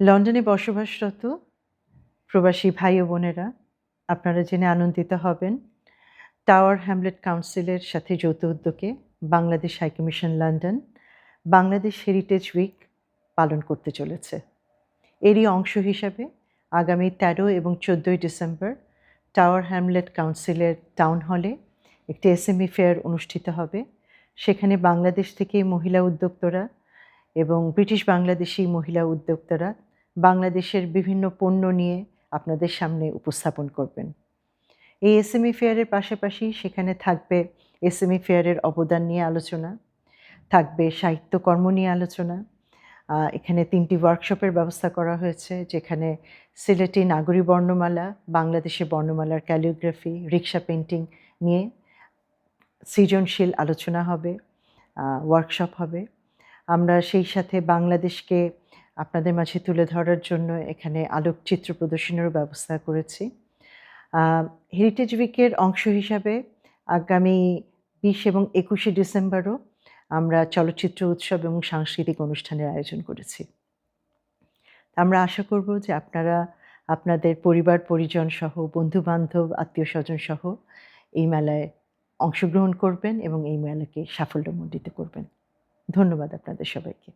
লন্ডনে বসবাসরত প্রবাসী ভাই ও বোনেরা, আপনারা জেনে আনন্দিত হবেন, টাওয়ার হ্যামলেট কাউন্সিলের সাথে যৌথ উদ্যোগে Bangladesh high commission London, Bangladesh heritage week পালন করতে চলেছে। এরই অংশ হিসাবে আগামী তেরো এবং চোদ্দোই ডিসেম্বর টাওয়ার হ্যামলেট কাউন্সিলের টাউন হলে একটি এসএমই ফেয়ার অনুষ্ঠিত হবে। সেখানে বাংলাদেশ থেকে মহিলা উদ্যোক্তরা এবং ব্রিটিশ বাংলাদেশি মহিলা উদ্যোক্তারা বাংলাদেশের বিভিন্ন পণ্য নিয়ে আপনাদের সামনে উপস্থাপন করবেন। এই এসএমই ফেয়ারের পাশাপাশি সেখানে থাকবে এসএমই ফেয়ারের অবদান নিয়ে আলোচনা, থাকবে সাহিত্যকর্ম নিয়ে আলোচনা এখানে তিনটি ওয়ার্কশপের ব্যবস্থা করা হয়েছে, যেখানে সিলেটি নাগরী বর্ণমালা, বাংলাদেশে বর্ণমালার ক্যালিওগ্রাফি রিক্সা পেন্টিং নিয়ে সৃজনশীল আলোচনা হবে ওয়ার্কশপ হবে। আমরা সেই সাথে বাংলাদেশকে আপনাদের মাঝে তুলে ধরার জন্য এখানে আলোকচিত্র প্রদর্শনেরও ব্যবস্থা করেছি। হেরিটেজ উইকের অংশ হিসাবে আগামী বিশ এবং একুশে ডিসেম্বরও আমরা চলচ্চিত্র উৎসব এবং সাংস্কৃতিক অনুষ্ঠানের আয়োজন করেছি। আমরা আশা করব যে আপনারা, আপনাদের পরিবার, পরিজন সহ বন্ধু বান্ধব আত্মীয় স্বজন সহ এই মেলায় অংশগ্রহণ করবেন এবং এই মেলাকে সাফল্যমণ্ডিত করবেন। ধন্যবাদ আপনাদের সবাইকে।